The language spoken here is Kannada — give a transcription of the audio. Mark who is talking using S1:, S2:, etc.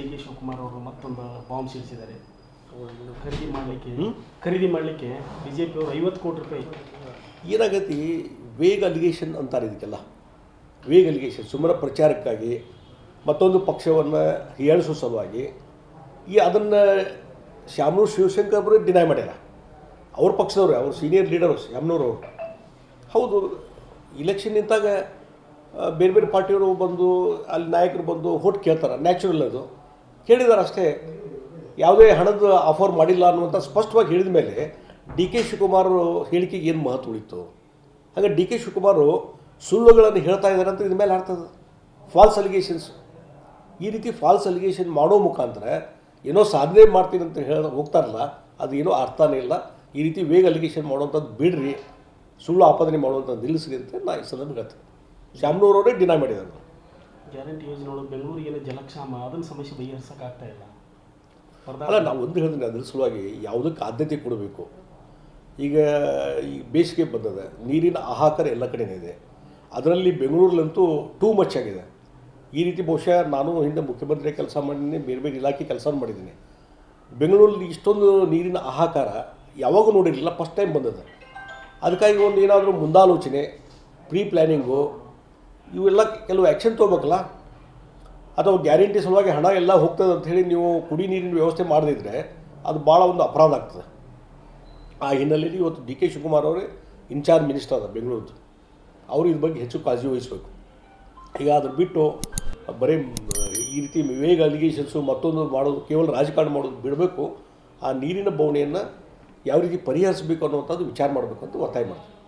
S1: ಡಿ ಕೆ ಶಿವಕುಮಾರ್ ಅವರು ಮತ್ತೊಂದು ಬಾಂಬ್ ಸಿಡಿಸಿದ್ದಾರೆ. ಖರೀದಿ ಮಾಡಲಿಕ್ಕೆ ಖರೀದಿ ಮಾಡಲಿಕ್ಕೆ ಬಿ ಜೆ ಪಿಯವರು ಐವತ್ತು ಕೋಟಿ ರೂಪಾಯಿ
S2: ಏನಾಗತಿ? ವೇಗ ಅಲಿಗೇಷನ್ ಅಂತಾರೆ ಇದಕ್ಕೆಲ್ಲ. ವೇಗ ಅಲಿಗೇಷನ್ ಸುಮ್ಮನೆ ಪ್ರಚಾರಕ್ಕಾಗಿ ಮತ್ತೊಂದು ಪಕ್ಷವನ್ನು ಹೀಯಾಳಿಸೋ ಸಲುವಾಗಿ ಈ ಅದನ್ನು ಶ್ಯಾಮನೂರು ಶಿವಶಂಕರ್ ಅವರು ಡಿನೈ ಮಾಡ್ಯಾರ. ಅವ್ರ ಪಕ್ಷದವ್ರು ಅವ್ರ ಸೀನಿಯರ್ ಲೀಡರು ಶ್ಯಾಮನೂರು ಅವರು. ಹೌದು ಇಲೆಕ್ಷನ್ ನಿಂತಾಗ ಬೇರೆ ಬೇರೆ ಪಾರ್ಟಿಯವರು ಬಂದು ಅಲ್ಲಿ ನಾಯಕರು ಬಂದು ಹೋಟ್ ಕೇಳ್ತಾರೆ ನ್ಯಾಚುರಲ್ ಅದು. ಕೇಳಿದಾರೆ ಅಷ್ಟೇ ಯಾವುದೇ ಹಣದ ಆಫರ್ ಮಾಡಿಲ್ಲ ಅನ್ನುವಂಥ ಸ್ಪಷ್ಟವಾಗಿ ಹೇಳಿದ ಮೇಲೆ ಡಿ ಕೆ ಶಿವಕುಮಾರ್ ಹೇಳಿಕೆಗೆ ಏನು ಮಹತ್ವ ಉಳಿತು? ಹಾಗೆ ಡಿ ಕೆ ಶಿವಕುಮಾರ್ ಸುಳ್ಳುಗಳನ್ನು ಹೇಳ್ತಾ ಇದ್ದಾರೆ ಅಂತ ಇದ್ರ ಮೇಲೆ ಆಗ್ತದೆ ಫಾಲ್ಸ್ ಅಲಿಗೇಷನ್ಸ್ ಈ ರೀತಿ ಫಾಲ್ಸ್ ಅಲಿಗೇಷನ್ ಮಾಡೋ ಮುಖಾಂತರ ಏನೋ ಸಾಧನೆ ಮಾಡ್ತೀನಿ ಅಂತ ಹೇಳ ಹೋಗ್ತಾರಲ್ಲ ಅದು ಏನೋ ಅರ್ಥನೇ ಇಲ್ಲ. ಈ ರೀತಿ ವೇಗ ಅಲಿಗೇಷನ್ ಮಾಡುವಂಥದ್ದು ಬಿಡ್ರಿ, ಸುಳ್ಳು ಆಪಾದನೆ ಮಾಡುವಂಥದ್ದು ನಿಲ್ಲಿಸ್ರಿ ಅಂತ ನಾ ಈ ಸಲ ಹೇಳ್ತೀನಿ. ಶಾಮ್ನೂರವರೇ ಡಿನೈ ಮಾಡಿದ್ದಾರೆ.
S1: ಗ್ಯಾರಂಟಿ ಯೋಜನೆ ಒಳಗೆ ಬೆಂಗಳೂರಿಗೇನೆ ಜಲಕ್ಷಾಮ, ಅದನ್ನ ಸಮಸ್ಯೆ ಬಗೆಹರಿಸಕ್ಕೆ ಆಗ್ತಾ ಇಲ್ಲ.
S2: ಅಲ್ಲ, ನಾವು ಒಂದು ಹೇಳಿದ್ರೆ ಅದ್ರ ಸಲುವಾಗಿ ಯಾವುದಕ್ಕೆ ಆದ್ಯತೆ ಕೊಡಬೇಕು? ಈಗ ಈ ಬೇಸಿಗೆ ಬಂದದ, ನೀರಿನ ಆಹಾಕಾರ ಎಲ್ಲ ಕಡೆನೇ ಇದೆ. ಅದರಲ್ಲಿ ಬೆಂಗಳೂರಲ್ಲಂತೂ ಟೂ ಮಚ್ ಆಗಿದೆ. ಈ ರೀತಿ ಬಹುಶಃ ನಾನು ಹಿಂದೆ ಮುಖ್ಯಮಂತ್ರಿ ಕೆಲಸ ಮಾಡಿದ್ದೀನಿ, ಬೇರೆ ಬೇರೆ ಇಲಾಖೆ ಕೆಲಸ ಮಾಡಿದ್ದೀನಿ. ಬೆಂಗಳೂರಲ್ಲಿ ಇಷ್ಟೊಂದು ನೀರಿನ ಆಹಾಕಾರ ಯಾವಾಗ ನೋಡಿರಲಿಲ್ಲ ಫಸ್ಟ್ ಟೈಮ್ ಬಂದದ. ಅದಕ್ಕಾಗಿ ಒಂದು ಏನಾದರೂ ಮುಂದಾಲೋಚನೆ ಪ್ರೀ ಪ್ಲ್ಯಾನಿಂಗು ಇವೆಲ್ಲ ಕೆಲವು ಆ್ಯಕ್ಷನ್ ತೊಗೋಬೇಕಲ್ಲ? ಅಥವಾ ಗ್ಯಾರಂಟಿ ಸಲುವಾಗಿ ಹಣ ಎಲ್ಲ ಹೋಗ್ತದೆ ಹೇಳಿ ನೀವು ಕುಡಿ ನೀರಿನ ವ್ಯವಸ್ಥೆ ಮಾಡದಿದ್ರೆ ಅದು ಭಾಳ ಒಂದು ಅಪರಾಧ ಆಗ್ತದೆ. ಆ ಹಿನ್ನೆಲೆಯಲ್ಲಿ ಇವತ್ತು ಡಿ ಕೆ ಶಿವಕುಮಾರ್ ಅವರೇ ಇನ್ಚಾರ್ಜ್ ಮಿನಿಸ್ಟರ್ ಅದ ಬೆಂಗಳೂರು ಅವರು ಇದ್ರ ಬಗ್ಗೆ ಹೆಚ್ಚು ಕಾಳಜಿ ವಹಿಸಬೇಕು. ಈಗ ಅದ್ರ ಬಿಟ್ಟು ಬರೀ ಈ ರೀತಿ ವಿವೇಗ ಅಲಿಗೇಷನ್ಸು ಮತ್ತೊಂದು ಮಾಡೋದು, ಕೇವಲ ರಾಜಕಾರಣ ಮಾಡೋದು ಬಿಡಬೇಕು. ಆ ನೀರಿನ ಬವಣೆಯನ್ನು ಯಾವ ರೀತಿ ಪರಿಹರಿಸಬೇಕು ಅನ್ನುವಂಥದ್ದು ವಿಚಾರ ಮಾಡಬೇಕು ಅಂತ ಒತ್ತಾಯ ಮಾಡ್ತೀನಿ.